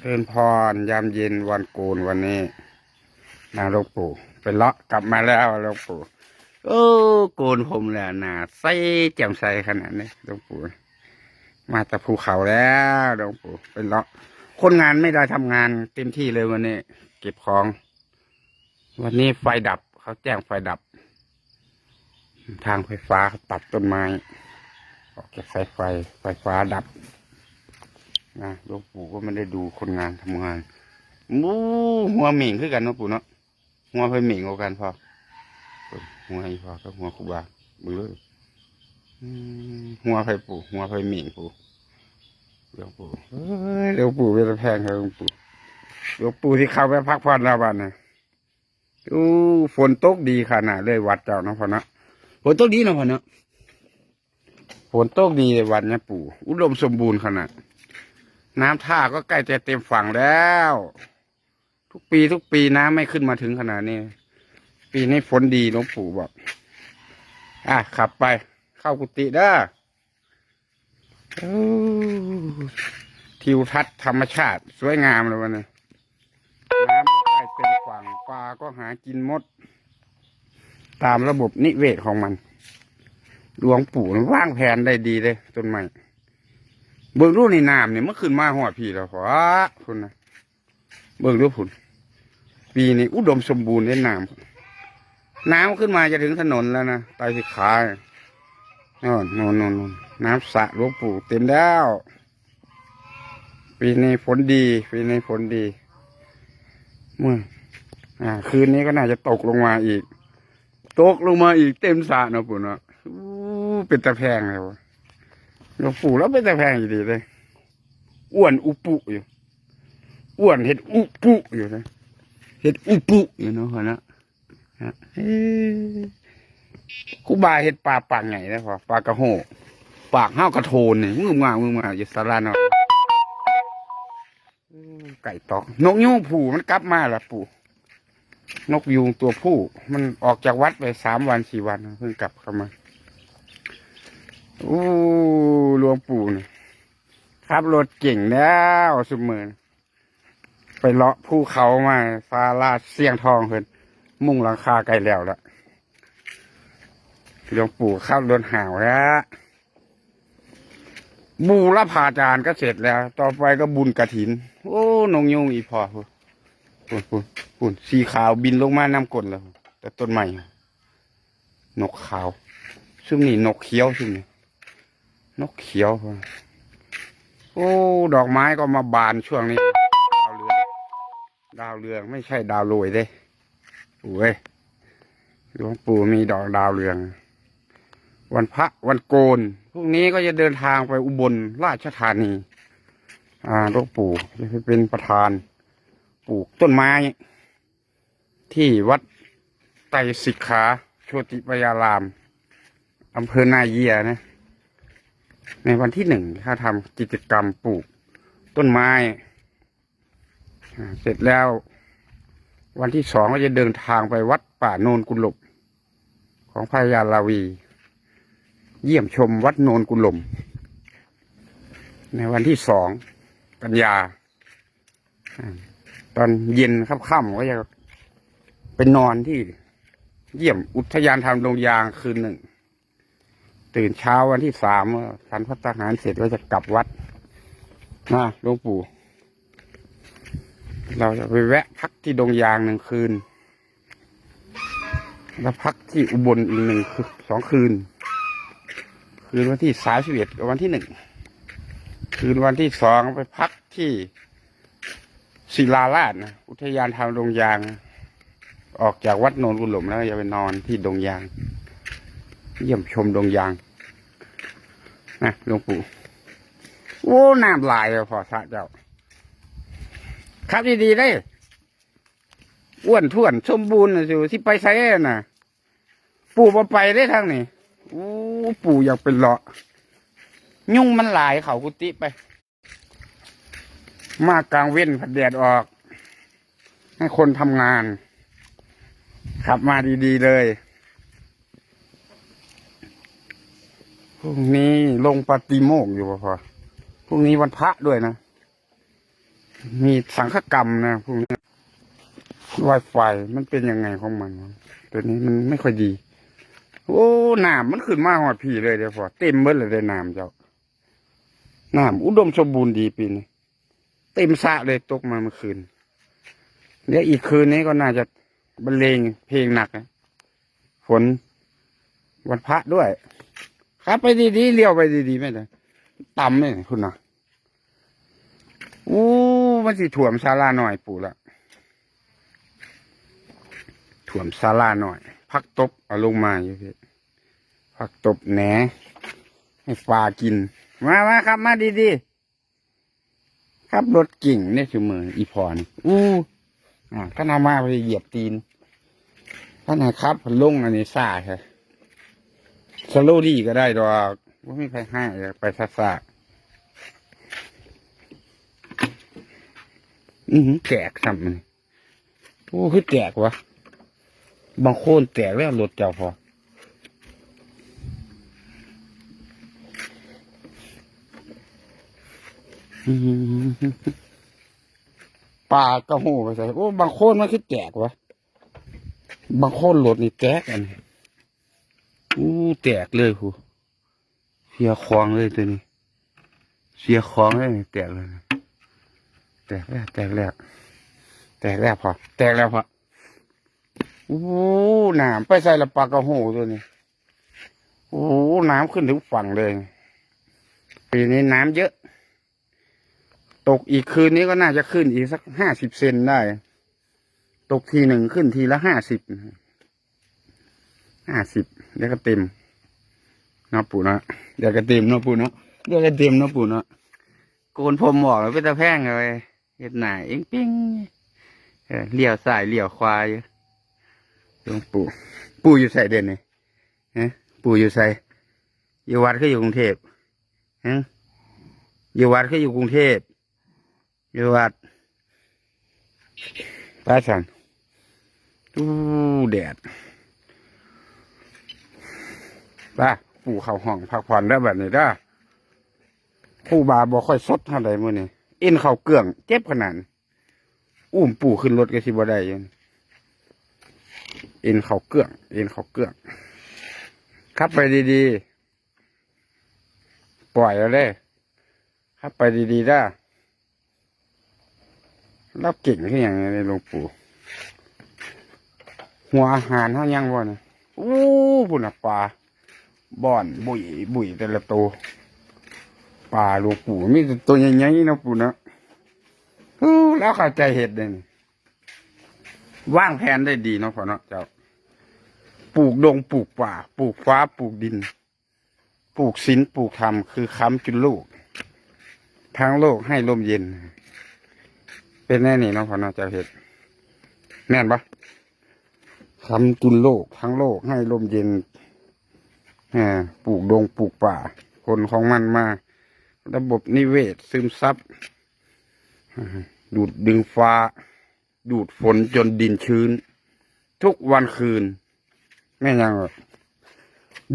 เริญพรยามเย็นวันโกนวันนี้นาลวงปู่ไปเลาะกลับมาแล้วลวงปู่โอ้โกนผมแล้วหนาใสแจ่มใสขนาดนี้ลวงปู่มาจากภูเขาแล้วลวงปู่ไปเลาะคนงานไม่ได้ทำงานเต็มที่เลยวันนี้ เก็บของ วันนี้ไฟดับเขาแจ้งไฟดับ ทางไฟฟ้าเขาตัดต้นไม้ออกจากสายไฟไฟฟ้าดับ นะหลวงปู่ก็ไม่ได้ดูคนงานทำงานมูหัวเหม่งคือกันเนาะปู่เนาะหัวเพิ่นเหม่งกว่ากันพอหัวอีพอก็หัวครูบาบึ้งเลยหัวไฟปู่หัวไฟเหม่งปู่หลวงปู่เอ้ยหลวงปู่เป็นแพงครับหลวงปู่หลวงปู่ที่เข้าไปพักผ่อนแล้วบ้านนะอู้ฝนตกดีขนาดเลยวัดเจ้าเนาะพ่อเนาะฝนตกดีเนาะพ่อเนาะฝนตกดีเลยวันเนี้ยปู่ อุดมสมบูรณ์ขนาด น้ำท่าก็ใกล้จะเต็มฝั่งแล้ว ทุกปีทุกปีน้ำไม่ขึ้นมาถึงขนาดนี้ ปีนี้ฝนดีหลวงปู่บอก อะขับไป เข้ากุฏิเด้อทิวทัศน์ธรรมชาติ สวยงามเลยวันนี้น้ำก็ใกล้เต็มฝั่งปลาก็หากินมด ตามระบบนิเวศของมันหลวงปู่มันวางแผนได้ดีเลยต้นไม้ เบิ่งรูในน้ำเนี่ยเมื่อคืนมาหัวพี่แล้วพอคุณนะเบิ่งรูพุ่นปีนี้อุดมสมบูรณ์ในน้ำน้ำขึ้นมาจะถึงถนนแล้วนะไตสิขาโน่นโน่นโน่นโน่นน้ำสระหลวงปู่เต็มแล้ว ปีนี้ฝนดี ปีนี้ฝนดี เมื่ออ่า คืนนี้ก็น่าจะตกลงมาอีก ตกลงมาอีกเต็มสระนะปู่นะอู้เป็นตะแพงเลยวะ หลวงปู่แล้วเป็นแต่แพงอยู่ดีเลยอ้วนอุปุอยู่อ้วนเห็ดอุปุอยู่นะเห็ดอุปุอยู่เนาะคนนะฮะเอ้ยครูบาเห็ดปลาปากไงนะพอปลากระโหปากห้าวกระโทนเนี่ยมือมามือมาอยู่สาราเนาะไก่ตอกนกยูงผูมันกลับมาละปู่นกยูงตัวผู้ มันออกจากวัดไปสามวันสี่วันเพิ่งกลับเข้ามา อู้หลวงปู่นี่ขับรถเก่งแล้วสุมือไปเลาะภูเขามาฟาลาดเสียงทองเพิ่นมุ่งหลังคาไกลแล้วละหลวงปู่ขับรถห่าวแล้วบูรพาจารย์ก็เสร็จแล้ว ต่อไปก็บุญกระถิน โอ้นงยุงอีพอปุ่นปุ่นปุ่นสีขาวบินลงมาน้ำกลนแล้ว แต่ต้นใหม่นกขาวซึ่งนี่นกเขียวซึ่งนี่ นกเขียว โอ้ ดอกไม้ก็มาบานช่วงนี้ ดาวเรือง ดาวเรืองไม่ใช่ดาวโรยเด้ปู่เอ้ยหลวงปู่มีดอกดาวเรือง วันพระวันโกนพรุ่งนี้ก็จะเดินทางไปอุบลราชธานี อ่าหลวงปู่จะเป็นประธาน ปลูกต้นไม้ ที่วัดไตรสิกขาโชติปยารามอำเภอนาเยียนะ ในวันที่หนึ่งถ้าทำกิจกรรมปลูกต้นไม้ เสร็จแล้ว วันที่สองก็จะเดินทางไปวัดป่าโนนกุลบของพระยาลาวี เยี่ยมชมวัดโนนกุลม ในวันที่สองกันยา ตอนเย็นค่ำๆก็จะไปนอนที่เยี่ยมอุทยานทำดงยางคืนหนึ่ง ตื่นเช้าวันที่สามฉันพัฒหารเสร็จก็จะกลับวัดนะหลวงปู่ เราจะไปแวะพักที่ดงยางหนึ่งคืน แล้วพักที่อุบลอีกหนึ่งคืนสองคืน คืนวันที่สามสิบเอ็ดกับวันที่หนึ่ง คืนวันที่สองไปพักที่ศิลาลาดนะอุทยานทางดงยาง ออกจากวัดโนนกุหลมแล้วจะไปนอนที่ดงยาง เยี่ยมชมดงยาง นะหลวงปู่โอ้น้ำลายเลยพอสะเจ้าครับดีๆได้อ้วนท้วน สมบูรณ์นะสิที่ไปไซน่ะ ปู่มาไปได้ทางนี้โอ้ปู่อยากเป็นเลาะ ยุ่งมันหลายเขากุฏิไป มากลางเว้นผัดแดดออก ให้คนทำงาน ขับมาดี ๆ เลย พรุ่งนี้ลงปฏิโมกอยู่ป่ะพอพรุ่งนี้วันพระด้วยนะ มีสังฆกรรมนะพวกนี้ไวไฟมันเป็นยังไงของมันตัวนี้มันไม่ค่อยดี โอ้น้ำมันขึ้นมาหอดพี่เลยเดี๋ยวพอเต็มเบิดเลยได้น้ำเจ้าน้ำอุดมสมบูรณ์ดีปีนี้เต็มสะเลยตกมาเมื่อคืนเดี๋ยวอีกคืนนี้ก็น่าจะบรรเลงเพลงหนักฝนวันพระด้วย ครับไปดีๆเลี้ยวไปดีๆไม่ได้ต่ำเลยคุณนะอู้มันสิถ่วมศาลาหน่อยปู่ละถ่วมศาลาหน่อย พักตบเอาลงมาอยู่พี่พักตบแหนให้ปลากิน มามาครับมาดีๆครับรถกิ่งเนี่ยคือมืออีพรอู้อ่าถ้าเอามาไปเหยียบตีนถ้าไหนครับลงอันนี้ซ่าใช่ สโลดี้ก็ได้ดอกว่าม่ใครให้ไปซาซาๆอือหือแตกซ้ำมันโอ้คือแตกวะบางโคนแตกแล้วรถเจ้าพออือหือปลากระหูไปใส่โอ้บางโคนมันคือแตกวะบางโคนรถนี่แตกอันนี้ อู้แตกเลยคูเสียคลองเลยตัวนี้ เสียคลองเลยแตกเลย แตกแล้วแตกแล้วแตกแล้วพอแตกแล้วพอโอ้หน้ำไปใส่ละปลากระโหตัวนี้โอ้หน้ำขึ้นถึงฝั่งเลยปีนี้น้ำเยอะ ตกอีกคืนนี้ก็น่าจะขึ้นอีกสักห้าสิบเซนได้ ตกทีหนึ่งขึ้นทีละห้าสิบห้าสิบ เดี๋ยวก็เต็มเนาะปู่เนาะเดี๋ยวก็เต็มเนาะปู่เนาะเดี๋ยวก็เต็มเนาะปู่เนาะโกนผมหมอกแล้วเป็นตะแพงเลยเห็ดหนาเอ็งปิ้งเออเลี้ยวสายเลี้ยวควายหลวงปู่ ปู่อยู่ใส่เด่นนี่ฮะปู่อยู่ใส่อยู่วัดก็อยู่กรุงเทพฮะอยู่วัดก็อยู่กรุงเทพอยู่วัดพระสันอู้แดด ป้าปู่เขาห้องพักผ่อนได้แบบนี้ได้ผู้บาบ่ค่อยสดเท่าใดมื้อนี้เอ็นเข่าเกลื่องเจ็บขนาดอุ้มปู่ขึ้นรถก็สิบ่ได้ยังเอ็นเขาเกลื่อง เอ็นเขาเกลื่องขับไปดีๆ ปล่อยแล้วเลยขับไปดีๆได้รับเก่งขึ้นอย่างนี้หลวงปู่ หัวอาหารเขายังบ่เนี่ยอู้ปุ่นน่ะปลา บ่อนบุยบุยแต่ละตัวปลาลวงปู่มีตัวใหญ่ๆนะปู่นะอู้แล้วเข้าใจเห็ดเลยนี่วางแผนได้ดีเนาะพ่อเนาะเจ้าปลูกดงปลูกป่า ปลูกฟ้าปลูกดิน ปลูกศิลปลูกธรรมคือค้ำจุนโลกทั้งโลกให้ลมเย็น เป็นแน่นี่เนาะพ่อเนาะเจ้าเห็ดแน่นปะค้ำจุนโลกทั้งโลกให้ลมเย็น ปลูกดงปลูกป่า คนของมันมา ระบบนิเวศซึมซับดูดดึงฟ้า ดูดฝนจนดินชื้น ทุกวันคืนแม่ยัง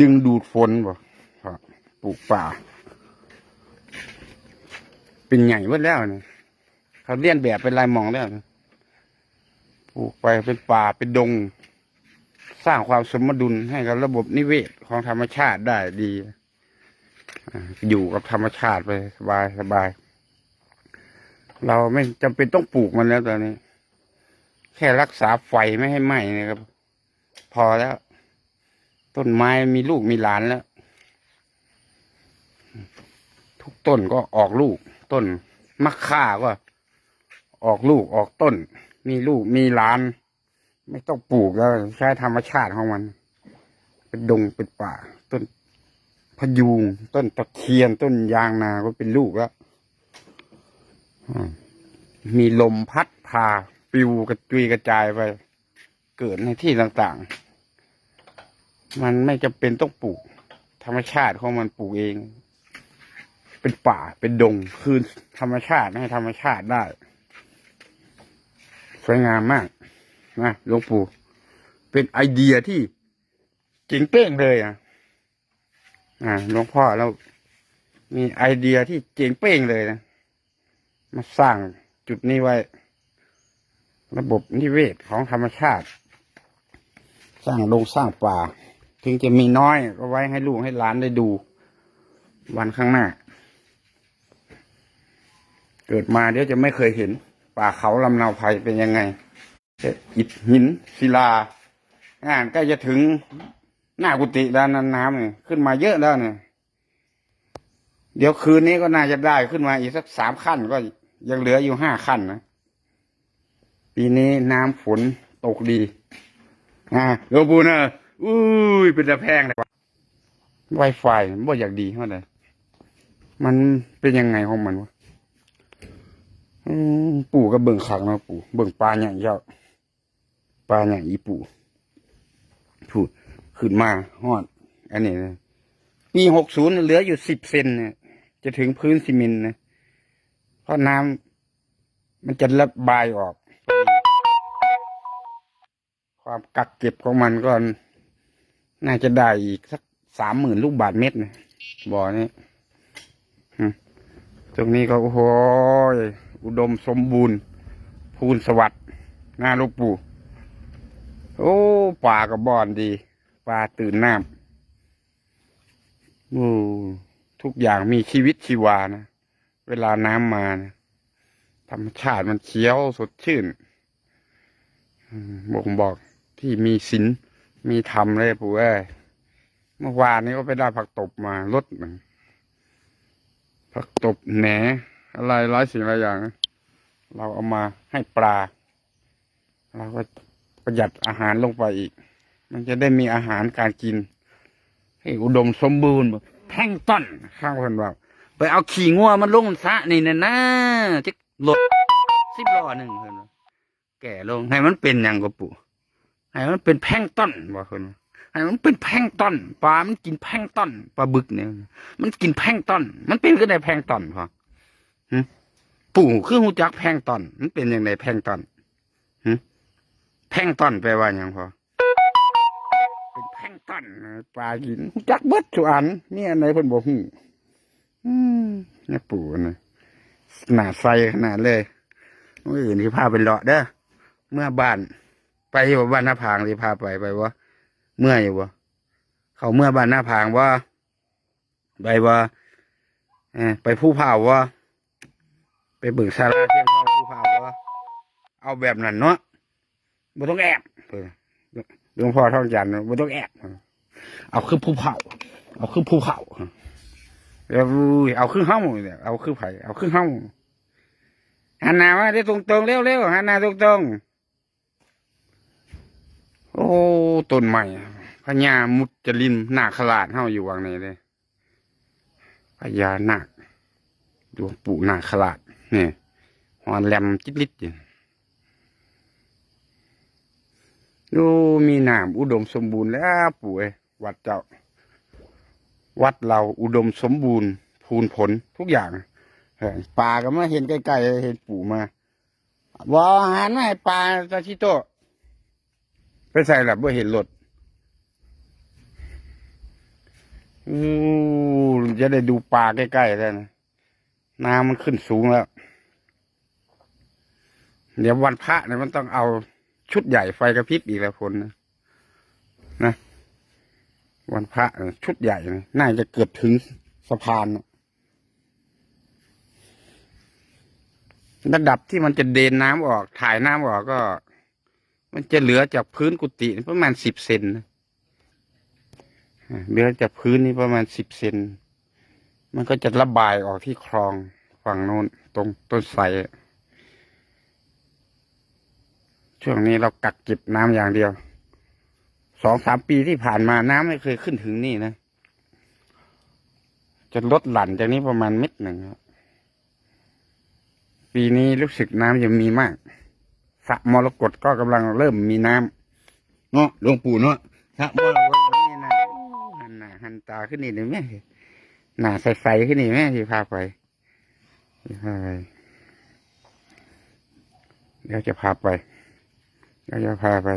ดึงดูดฝนบ่ปลูกป่า เป็นใหญ่หมดแล้วเนี่ยเขาเลียนแบบเป็นลายมองแล้วนะปลูกไปเป็นป่าเป็นดง สร้างความสมดุลให้กับระบบนิเวศของธรรมชาติได้ดีอยู่กับธรรมชาติไปสบายสบาย เราไม่จำเป็นต้องปลูกมันแล้วตอนนี้ แค่รักษาไฟไม่ให้ไหม้นะครับ พอแล้ว ต้นไม้มีลูกมีหลานแล้ว ทุกต้นก็ออกลูก ต้นมะข่าก็ออกลูกออกต้น มีลูกมีหลาน ไม่ต้องปลูกแล้วใช้ธรรมชาติของมัน เป็นดงเป็นป่า ต้นพยูงต้นตะเคียน ต้นยางนาก็เป็นลูกแล้วมีลมพัดพาปิวกระจุยกระจายไป เกิดในที่ต่างๆ มันไม่จำเป็นต้องปลูก ธรรมชาติของมันปลูกเอง เป็นป่าเป็นดง คืนธรรมชาติให้ธรรมชาติได้สวยงามมาก นะหลวงปู่ เป็นไอเดียที่เจ๋งเป้งเลยอะ อ่าหลวงพ่อเรามีไอเดียที่เจ๋งเป้งเลยนะ มาสร้างจุดนี้ไว้ ระบบนิเวศของธรรมชาติ สร้างลงสร้างป่า ถึงจะมีน้อยก็ไว้ให้ลูกให้หลานได้ดู วันข้างหน้า เกิดมาเดี๋ยวจะไม่เคยเห็น ป่าเขาลำนาวไพเป็นยังไง อิฐหินศิลาอ่านใกล้จะถึงหน้ากุฏิแล้วน้ำน้ำเนี่ยขึ้นมาเยอะแล้วเนี่ย เดี๋ยวคืนนี้ก็น่าจะได้ขึ้นมาอีกสักสามขั้นก็ยังเหลืออยู่ห้าขั้นนะปีนี้น้ำฝนตกดี อ่าหลวงปู่เนะอุ้ยเป็นตะแพงเลยวะไวไฟบ่อยากดีเท่าไหร่มันเป็นยังไงของมันวะปู่ก็เบิ่งขักนะปู่เบิ่งปลาอย่างเจ้า ปลาอย่างอีปู่พูดขึ้นมาฮอด อันนี้นะปีหกศูนย์เหลืออยู่สิบเซนเนี่ยจะถึงพื้นซีเมนต์นะเพราะน้ำมันจะระบายออก ความกักเก็บของมันก็ น่าจะได้อีกสักสามหมื่นลูกบาทเมตรนะบ่อนี้ตรงนี้ก็โอ้โหยอุดมสมบูรณ์ พูนสวัสดิ์หน้าลูกปู่ โอ้ป่ากับบอนดีปลาตื่นน้ำโอ้ทุกอย่างมีชีวิตชีวานะ เวลาน้ำมานะธรรมชาติมันเขียวสดชื่นบ่งบอกที่มีศีลมีธรรมเลยปู่เอ้ยเมื่อวานนี้ก็ไปได้ผักตบมาลดหนึ่งผักตบแหนอะไรหลายสิ่งหลายอย่าง เราเอามาให้ปลา เราก็ ประหยัดอาหารลงไปอีก มันจะได้มีอาหารการกิน ให้อุดมสมบูรณ์แพลงต้นข้างคนว่าไปเอาขี่งัวมันลงสะนี่นะนะจะหลดสิบล้อหนึ่งเพิ่นแก่ลงให้มันเป็นอย่างก็ปู่ให้มันเป็นแพลงต้นว่าเพิ่นให้มันเป็นแพลงต้นปลา มันกินแพลงต้นปลาบึกเนี่ยมันกินแพลงต้นมันเป็นก็ได้แพลงต้นพอปู่คือหูจักแพลงต้นมันเป็นอย่างไรแพลงต้น พลงก์ต้นแปลว่าอย่างพอเป็นแพลงก์ต้นปลากินหูจักเบิดทุกอันนี่อันไหนเพิ่นบอกหูอืมนี่ปู่นะหนาใสขนาดเลยมื่ออื่นที่พาไปเลาะเด้อเมื่อบ้านไปอยู่บ้านหน้าพางที่พาไปไปวะเมื่ออยู่วะเขาเมื่อบ้านหน้าพางว่าไปว่าเออไปผู้เผาวะไปเบิกซาลาเทียนพ่อผู้เผาวะเอาแบบนั้นเนาะ บ่ต้องแอบเออหลวงพ่อท่องจันทร์บ่ต้องแอบเอาคือผู้เผาเอาคือผู้เผาแล้วอุ้ยเอาขึ้นห้องเนี่ยเอาขึ้นไผ่เอาขึ้นห้องหันหน้ามาได้ตรงตรงๆเร็วเร็วๆหันหน้าตรงตรงๆโอ้ต้นใหม่พญามุจลินนาคราชเฮาอยู่วังนี้เลยพญานาคหลวงปู่นาคราชนี่หอนแหลมจิตลิดอยู่ ดูมีน้ำอุดมสมบูรณ์แล้วปู่เอ้ยวัดเจ้า วัดเราอุดมสมบูรณ์พูนผลทุกอย่างป่าก็มาเห็นใกล้ๆเห็นปู่มาว่าอาหารมาให้ปลาตาชิโตไปใส่หลับว่าเห็นรถอู้จะได้ดูปลาใกล้ๆแล้วนะน้ำมันขึ้นสูงแล้ว เดี๋ยววันพระเนี่ยมันต้องเอา ชุดใหญ่ไฟกระพริบอีกแล้วคนนะนะวันพระชุดใหญ่นะน่าจะเกือบถึงสะพานนะระดับที่มันจะเดนน้ำออก ถ่ายน้ำออกก็ มันจะเหลือจากพื้นกุฏิประมาณสิบเซนนะเหลือจากพื้นนี่ประมาณสิบเซนมันก็จะระบายออกที่คลองฝั่งโน้นตรงต้นไทรอะ ช่วงนี้เรากักเก็บน้ำอย่างเดียว สองสามปีที่ผ่านมาน้ำไม่เคยขึ้นถึงนี่นะ จะลดหลั่นจากนี้ประมาณเม็ดหนึ่งครับปีนี้รู้สึกน้ำจะมีมากสระมรกตก็กำลังเริ่มมีน้ำเนาะหลวงปู่เนาะสระมรกตก็มีน้ำหันหน้าหันตาขึ้นนี่เลยแม่หน้าใสๆขึ้นนี่แม่ที่พาไปที่พาไปเดี๋ยวจะพาไป เดี๋ยวจะพาไป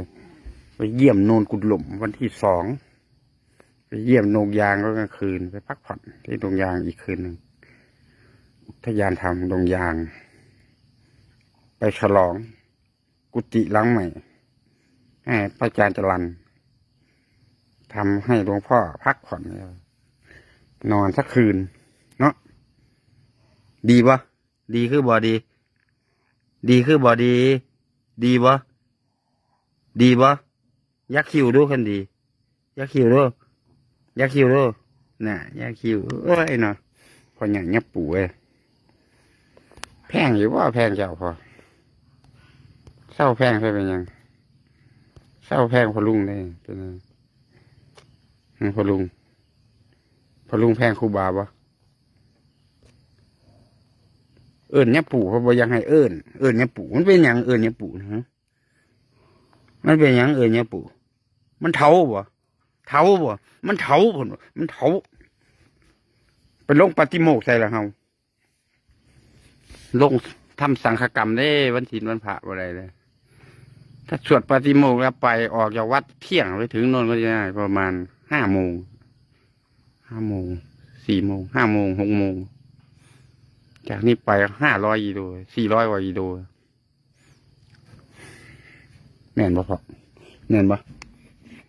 ไปเยี่ยมโนนกุดหล่มวันที่สองไปเยี่ยมโนงยางก็กลางคืน ไปพักผ่อนที่โนงยางอีกคืนหนึ่งอุทยานธรรมโนงยาง ไปฉลอง กุฏิหลังใหม่ให้พระอาจารย์จรันทำให้หลวงพ่อพักผ่อนนอนสักคืน เนาะดีปะดีคือบอดี ดีคือบอดี ดีปะ ดีปะยักคิวดูคันดี ยักคิวดูยักคิวดูน่ะยักคิวเอ้ยเนาะพออย่งเงี้ยปู่เอ้ยแพงอยู่ว่าแพงเจ้าพอเศร้าแพงไปเป็นยังเศร้าแพงพอลุงได้เป็นไงพอลุงพอลุงแพงคูบาปะเอิญเนี่ยปู่เขาบอกยังให้เอิญเอิญเนี่ยปู่มันเป็นหยังเอิญเนี่ยปู่นะฮะ มันเป็นหยังเอิญเนี่ยปู่ มันเถาบ่เถาบ่ มันเถาผนมันเถาไปลงปฏิโมกใส่ละเฮาลงทำสังฆกรรมได้วันศีลวันพระอะไรเลย ถ้าสวดปฏิโมกแล้วไปออกจากวัดเที่ยงไปถึงนนก็จะได้ประมาณห้าโมง ห้าโมง สี่โมง ห้าโมง หกโมง จากนี้ไปห้าร้อยกิโลสี่ร้อยกว่ากิโล แม่นบ่พอแม่นบ่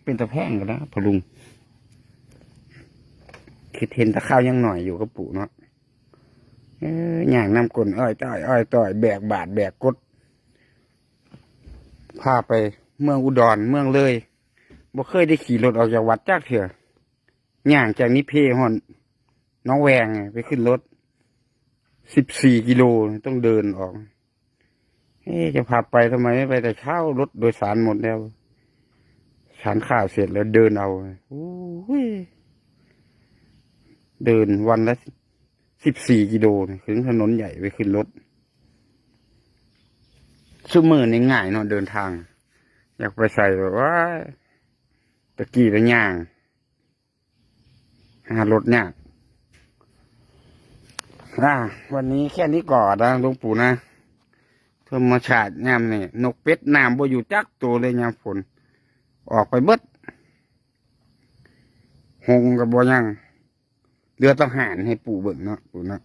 เป็นตะแพร่งกันนะพอลุงคิดเห็นตะข้าวยังหน่อยอยู่กับปู่เนาะอย่างน้ำกลนอ้อยต้อยอ้อยต้อยแบกบาดแบกกดพาไปเมืองอุดรเมืองเลยบ่เคยได้ขี่รถออกจากวัดจากเถื่อย่างจากนิเพฮอนน้องแวงไปขึ้นรถสิบสี่กิโลต้องเดินออก เอ๊จะพาไปทำไมไม่ไปแต่เช้ารถโดยสารหมดแล้วทานข้าวเสร็จแล้วเดินเอาโอ้ยเดินวันละสิบสี่กิโลถึงถนนใหญ่ไปขึ้นรถชั่วมือนี่ง่ายเนาะเดินทาง อยากไปใส่แบบว่าตะกี้ตะย่างหารถยากอ่าวันนี้แค่นี้ก่อนนะลวงปู่นะ ธรรมชาติยามนี่นกเป็ดน้ำบ่อยู่จักตัวเลยยามฝน ออกไปเบิดหงกับบัยังเรือต้องหารให้ปู่เบิ่งเนาะปู่เนาะ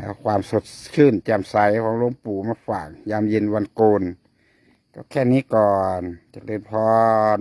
เอาความสดชื่นแจ่มใสของหลวงปู่มาฝากยามเย็นวันโกน ก็แค่นี้ก่อนจเจริญพร